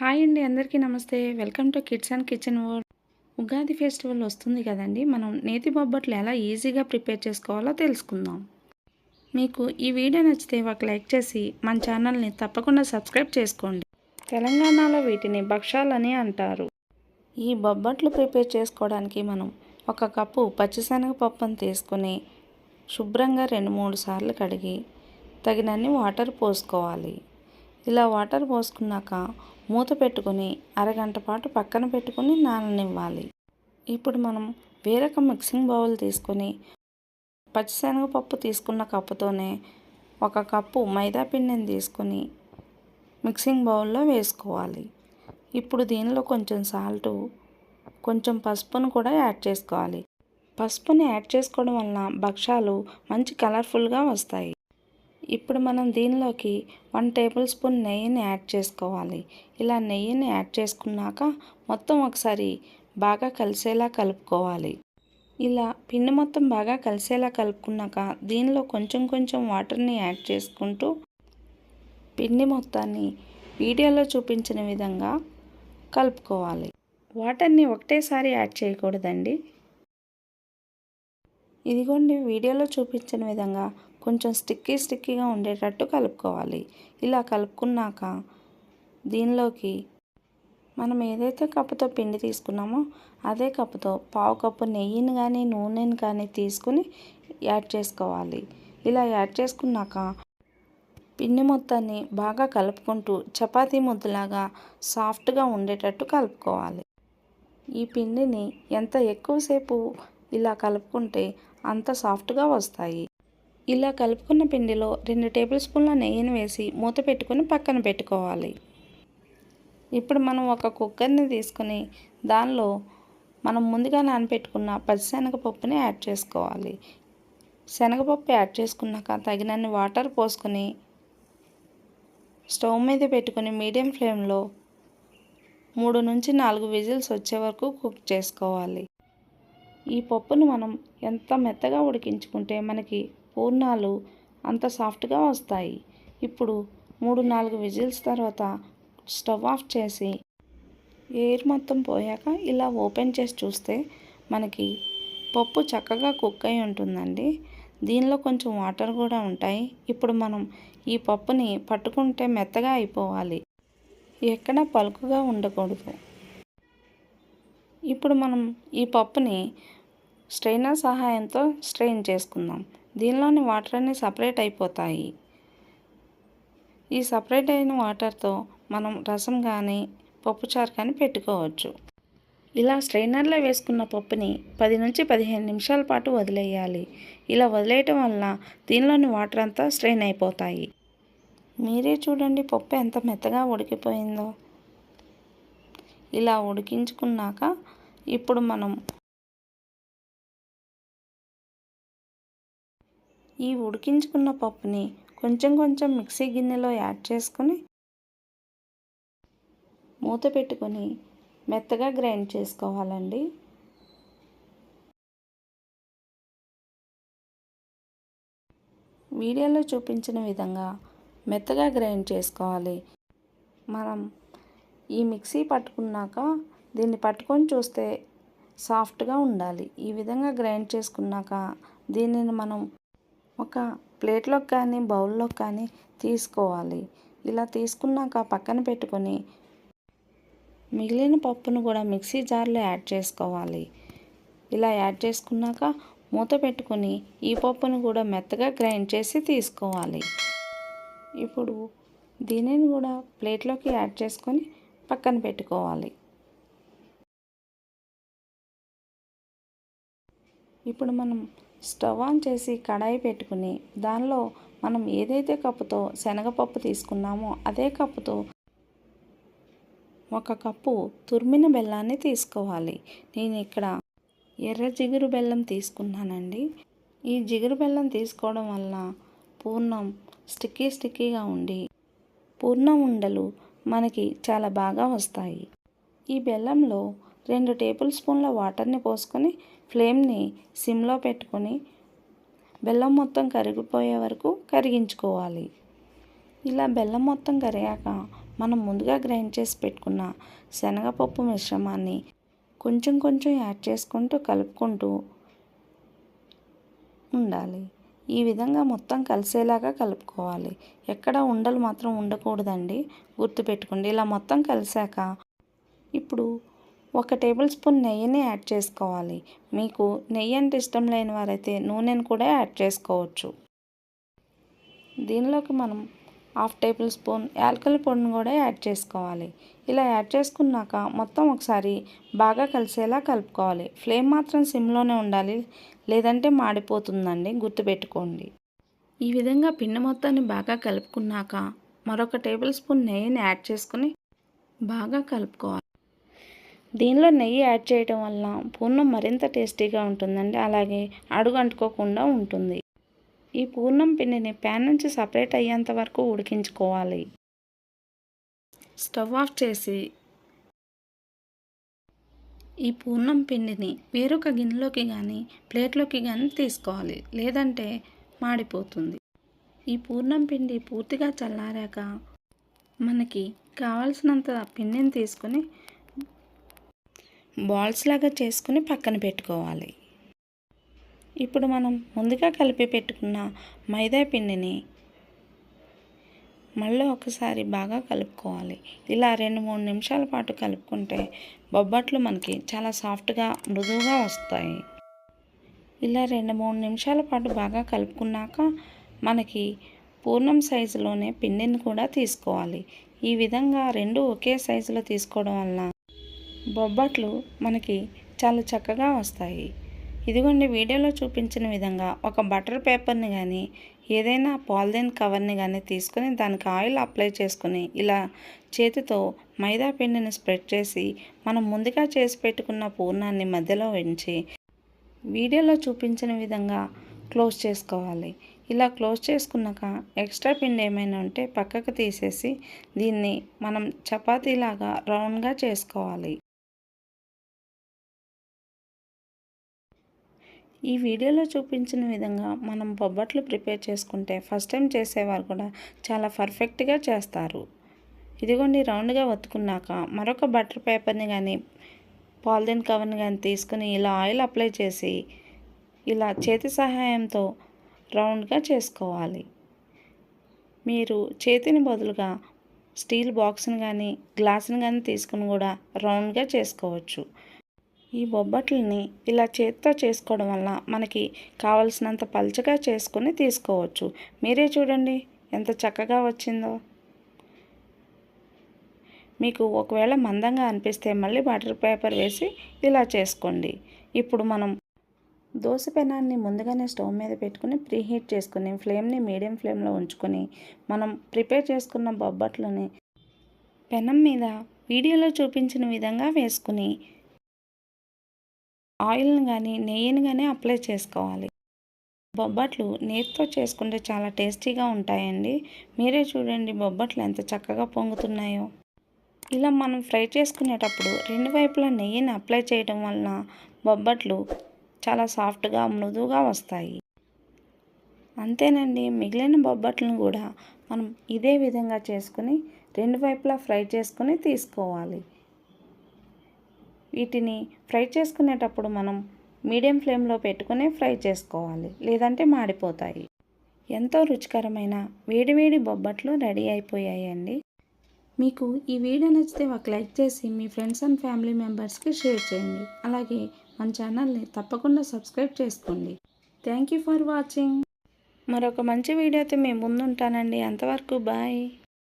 Hi అండి అందరికీ నమస్తే. Welcome to kids and kitchen world. Ugadi festival వస్తుంది కదండి మనం నేతి బొబ్బట్లు ఎలా ఈజీగా ప్రిపేర్ చేసుకోవాలో తెలుసుకుందాం. మీకు ఈ వీడియో నచ్చితే ఒక లైక్ చేసి మన ఛానల్ని తప్పకుండా సబ్స్క్రైబ్ చేసుకోండి. తెలంగాణలో వీటిని భక్షాలని అంటారు. ఈ బొబ్బట్లు ప్రిపేర్ చేసుకోవడానికి మనం ఒక కప్పు పచ్చిశనగపప్పును తీసుకుని శుభ్రంగా రెండు మూడు సార్లు కడిగి తగినన్ని వాటర్ పోసుకోవాలి. ఇలా వాటర్ పోసుకున్నాక మూత పెట్టుకొని అరగంట పాటు పక్కన పెట్టుకొని నాననివ్వాలి. ఇప్పుడు మనం వేరొక మిక్సింగ్ బౌల్ తీసుకొని పచ్చిశనగపప్పు తీసుకున్న కప్పుతోనే ఒక కప్పు మైదా పిండిని తీసుకొని మిక్సింగ్ బౌల్లో వేసుకోవాలి. ఇప్పుడు దీనిలో కొంచెం సాల్టు కొంచెం పసుపును కూడా యాడ్ చేసుకోవాలి. పసుపుని యాడ్ చేసుకోవడం వలన భక్షాలు మంచి కలర్ఫుల్గా వస్తాయి. ఇప్పుడు మనం దీనిలోకి వన్ టేబుల్ స్పూన్ నెయ్యిని యాడ్ చేసుకోవాలి. ఇలా నెయ్యిని యాడ్ చేసుకున్నాక మొత్తం ఒకసారి బాగా కలిసేలా కలుపుకోవాలి. ఇలా పిండి మొత్తం బాగా కలిసేలా కలుపుకున్నాక దీనిలో కొంచెం కొంచెం వాటర్ని యాడ్ చేసుకుంటూ పిండి మొత్తాన్ని వీడియోలో చూపించిన విధంగా కలుపుకోవాలి. వాటర్ని ఒకటేసారి యాడ్ చేయకూడదండి. ఇదిగోండి వీడియోలో చూపించిన విధంగా కొంచెం స్టిక్కీ స్టిక్కీగా ఉండేటట్టు కలుపుకోవాలి. ఇలా కలుపుకున్నాక దీనిలోకి మనం ఏదైతే కప్పుతో పిండి తీసుకున్నామో అదే కప్పుతో పావు కప్పు నెయ్యిని కానీ నూనెని కానీ తీసుకుని యాడ్ చేసుకోవాలి. ఇలా యాడ్ చేసుకున్నాక పిండి మొత్తాన్ని బాగా కలుపుకుంటూ చపాతీ ముద్దలాగా సాఫ్ట్గా ఉండేటట్టు కలుపుకోవాలి. ఈ పిండిని ఎంత ఎక్కువసేపు ఇలా కలుపుకుంటే అంత సాఫ్ట్గా వస్తాయి. ఇలా కలుపుకున్న పిండిలో రెండు టేబుల్ స్పూన్ల నెయ్యిని వేసి మూత పెట్టుకొని పక్కన పెట్టుకోవాలి. ఇప్పుడు మనం ఒక కుక్కర్ని తీసుకొని దానిలో మనం ముందుగా నానబెట్టుకున్న పచ్చిశనగపప్పుని యాడ్ చేసుకోవాలి. శనగపప్పు యాడ్ చేసుకున్నాక తగినన్ని వాటర్ పోసుకొని స్టవ్ మీద పెట్టుకొని మీడియం ఫ్లేమ్లో మూడు నుంచి నాలుగు విజిల్స్ వచ్చే వరకు కుక్ చేసుకోవాలి. ఈ పప్పును మనం ఎంత మెత్తగా ఉడికించుకుంటే మనకి పూర్ణాలు అంత సాఫ్ట్గా వస్తాయి. ఇప్పుడు మూడు నాలుగు విజిల్స్ తర్వాత స్టవ్ ఆఫ్ చేసి ఎయిర్ మొత్తం పోయాక ఇలా ఓపెన్ చేసి చూస్తే మనకి పప్పు చక్కగా కుక్ అయి ఉంటుందండి. దీనిలో కొంచెం వాటర్ కూడా ఉంటాయి. ఇప్పుడు మనం ఈ పప్పుని పట్టుకుంటే మెత్తగా అయిపోవాలి. ఎక్కడ పలుకుగా ఉండకూడదు. ఇప్పుడు మనం ఈ పప్పుని స్ట్రైనర్ సహాయంతో స్ట్రెయిన్ చేసుకుందాం. దీనిలోని వాటర్ అన్నీ సపరేట్ అయిపోతాయి. ఈ సపరేట్ అయిన వాటర్తో మనం రసం కానీ పప్పుచారు కానీ పెట్టుకోవచ్చు. ఇలా స్ట్రైనర్లో వేసుకున్న పప్పుని పది నుంచి పదిహేను నిమిషాల పాటు వదిలేయాలి. ఇలా వదిలేయటం వల్ల దీనిలోని వాటర్ అంతా స్ట్రెయిన్ అయిపోతాయి. మీరే చూడండి పప్పు ఎంత మెత్తగా ఉడికిపోయిందో. ఇలా ఉడికించుకున్నాక ఇప్పుడు మనం ఈ ఉడికించుకున్న పప్పుని కొంచెం కొంచెం మిక్సీ గిన్నెలో యాడ్ చేసుకొని మూత పెట్టుకొని మెత్తగా గ్రైండ్ చేసుకోవాలండి. వీడియోలో చూపించిన విధంగా మెత్తగా గ్రైండ్ చేసుకోవాలి. మనం ఈ మిక్సీ పట్టుకున్నాక దీన్ని పట్టుకొని చూస్తే సాఫ్ట్గా ఉండాలి. ఈ విధంగా గ్రైండ్ చేసుకున్నాక దీనిని మనం ఒక ప్లేట్లోకి కానీ బౌల్లోకి కానీ తీసుకోవాలి. ఇలా తీసుకున్నాక పక్కన పెట్టుకొని మిగిలిన పప్పును కూడా మిక్సీ జార్లో యాడ్ చేసుకోవాలి. ఇలా యాడ్ చేసుకున్నాక మూత పెట్టుకొని ఈ పప్పును కూడా మెత్తగా గ్రైండ్ చేసి తీసుకోవాలి. ఇప్పుడు దీనిని కూడా ప్లేట్లోకి యాడ్ చేసుకొని పక్కన పెట్టుకోవాలి. ఇప్పుడు మనం స్టవ్ ఆన్ చేసి కడాయి పెట్టుకుని దానిలో మనం ఏదైతే కప్పుతో శనగపప్పు తీసుకున్నామో అదే కప్పుతో ఒక కప్పు తురిమిన బెల్లాన్ని తీసుకోవాలి. నేను ఇక్కడ ఎర్ర జిగురు బెల్లం తీసుకున్నానండి. ఈ జిగురు బెల్లం తీసుకోవడం వల్ల పూర్ణం స్టిక్కీ స్టిక్కీగా ఉండి పూర్ణం ఉండలు మనకి చాలా బాగా వస్తాయి. ఈ బెల్లంలో రెండు టేబుల్ స్పూన్ల వాటర్ని పోసుకొని ఫ్లేమ్ని సిమ్లో పెట్టుకొని బెల్లం మొత్తం కరిగిపోయే వరకు కరిగించుకోవాలి. ఇలా బెల్లం మొత్తం కరిగాక మనం ముందుగా గ్రైండ్ చేసి పెట్టుకున్న శనగపప్పు మిశ్రమాన్ని కొంచెం కొంచెం యాడ్ చేసుకుంటూ కలుపుకుంటూ ఉండాలి. ఈ విధంగా మొత్తం కలిసేలాగా కలుపుకోవాలి. ఎక్కడ ఉండలు మాత్రం ఉండకూడదండి. గుర్తుపెట్టుకోండి ఇలా మొత్తం కలిసాక ఇప్పుడు ఒక టేబుల్ స్పూన్ నెయ్యిని యాడ్ చేసుకోవాలి. మీకు నెయ్యి అంటే ఇష్టం లేని వారైతే నూనెను కూడా యాడ్ చేసుకోవచ్చు. దీనిలోకి మనం హాఫ్ టేబుల్ స్పూన్ యాలకల పొడిని కూడా యాడ్ చేసుకోవాలి. ఇలా యాడ్ చేసుకున్నాక మొత్తం ఒకసారి బాగా కలిసేలా కలుపుకోవాలి. ఫ్లేమ్ మాత్రం సిమ్లోనే ఉండాలి లేదంటే మాడిపోతుందండి. గుర్తుపెట్టుకోండి. ఈ విధంగా పిండి మొత్తాన్ని బాగా కలుపుకున్నాక మరొక టేబుల్ స్పూన్ నెయ్యిని యాడ్ చేసుకుని బాగా కలుపుకోవాలి. దీనిలో నెయ్యి యాడ్ చేయడం వల్ల పూర్ణం మరింత టేస్టీగా ఉంటుందండి. అలాగే అడుగు అంటుకోకుండా ఉంటుంది. ఈ పూర్ణం పిండిని ప్యాన్ నుంచి సపరేట్ అయ్యేంత వరకు ఉడికించుకోవాలి. స్టవ్ ఆఫ్ చేసి ఈ పూర్ణం పిండిని వేరొక గిన్నెలోకి కానీ ప్లేట్లోకి కానీ తీసుకోవాలి. లేదంటే మాడిపోతుంది. ఈ పూర్ణం పిండి పూర్తిగా చల్లారాక మనకి కావాల్సినంత పిండిని తీసుకొని బాల్స్ లాగా చేసుకుని పక్కన పెట్టుకోవాలి. ఇప్పుడు మనం ముందుగా కలిపి పెట్టుకున్న మైదా పిండిని మళ్ళీ ఒకసారి బాగా కలుపుకోవాలి. ఇలా రెండు మూడు నిమిషాల పాటు కలుపుకుంటే బొబ్బట్లు మనకి చాలా సాఫ్ట్గా మృదువుగా వస్తాయి. ఇలా రెండు మూడు నిమిషాల పాటు బాగా కలుపుకున్నాక మనకి పూర్ణం సైజులోనే పిండిని కూడా తీసుకోవాలి. ఈ విధంగా రెండు ఒకే సైజులో తీసుకోవడం వల్ల బొబ్బట్లు మనకి చాలా చక్కగా వస్తాయి. ఇదిగోండి వీడియోలో చూపించిన విధంగా ఒక బటర్ పేపర్ని కానీ ఏదైనా పాలిథిన్ కవర్ని కానీ తీసుకొని దానికి ఆయిల్ అప్లై చేసుకుని ఇలా చేతితో మైదా పిండిని స్ప్రెడ్ చేసి మనం ముందుగా చేసి పెట్టుకున్న పూర్ణాన్ని మధ్యలో ఉంచి వీడియోలో చూపించిన విధంగా క్లోజ్ చేసుకోవాలి. ఇలా క్లోజ్ చేసుకున్నాక ఎక్స్ట్రా పిండి ఏమైనా ఉంటే పక్కకు తీసేసి దీన్ని మనం చపాతీలాగా రౌండ్గా చేసుకోవాలి. ఈ వీడియోలో చూపించిన విధంగా మనం బొబ్బట్లు ప్రిపేర్ చేసుకుంటే ఫస్ట్ టైం చేసేవారు కూడా చాలా పర్ఫెక్ట్గా చేస్తారు. ఇదిగోండి రౌండ్గా ఒత్తుకున్నాక మరొక బటర్ పేపర్ని కానీ పాలిథిన్ కవర్ని కానీ తీసుకుని ఇలా ఆయిల్ అప్లై చేసి ఇలా చేతి సహాయంతో రౌండ్గా చేసుకోవాలి. మీరు చేతిని బదులుగా స్టీల్ బాక్స్ని కానీ గ్లాస్ని కానీ తీసుకుని కూడా రౌండ్గా చేసుకోవచ్చు. ఈ బొబ్బట్లని ఇలా చేత్తో చేసుకోవడం వల్ల మనకి కావలసినంత పలుచగా చేసుకుని తీసుకోవచ్చు. మీరే చూడండి ఎంత చక్కగా వచ్చిందో. మీకు ఒకవేళ మందంగా అనిపిస్తే మళ్ళీ బటర్ పేపర్ వేసి ఇలా చేసుకోండి. ఇప్పుడు మనం దోశ పెనాన్ని ముందుగానే స్టవ్ మీద పెట్టుకుని ప్రీహీట్ చేసుకుని ఫ్లేమ్ని మీడియం ఫ్లేమ్లో ఉంచుకొని మనం ప్రిపేర్ చేసుకున్న బొబ్బట్లని పెనం మీద వీడియోలో చూపించిన విధంగా వేసుకుని ఆయిల్ని కానీ నెయ్యిని కానీ అప్లై చేసుకోవాలి. బొబ్బట్లు నేతితో చేసుకుంటే చాలా టేస్టీగా ఉంటాయండి. మీరే చూడండి బొబ్బట్లు ఎంత చక్కగా పొంగుతున్నాయో. ఇలా మనం ఫ్రై చేసుకునేటప్పుడు రెండు వైపులా నెయ్యిని అప్లై చేయడం వలన బొబ్బట్లు చాలా సాఫ్ట్గా మృదువుగా వస్తాయి. అంతేనండి మిగిలిన బొబ్బట్లను కూడా మనం ఇదే విధంగా చేసుకుని రెండు వైపులా ఫ్రై చేసుకుని తీసుకోవాలి. వీటిని ఫ్రై చేసుకునేటప్పుడు మనం మీడియం ఫ్లేమ్లో పెట్టుకునే ఫ్రై చేసుకోవాలి లేదంటే మాడిపోతాయి. ఎంతో రుచికరమైన వేడివేడి బొబ్బట్లు రెడీ అయిపోయాయండి. మీకు ఈ వీడియో నచ్చితే ఒక లైక్ చేసి మీ ఫ్రెండ్స్ అండ్ ఫ్యామిలీ మెంబర్స్కి షేర్ చేయండి. అలాగే మన ఛానల్ని తప్పకుండా సబ్స్క్రైబ్ చేసుకోండి. Thank you for watching. మరొక మంచి వీడియోతో మేము ముందుంటానండి. అంతవరకు బాయ్.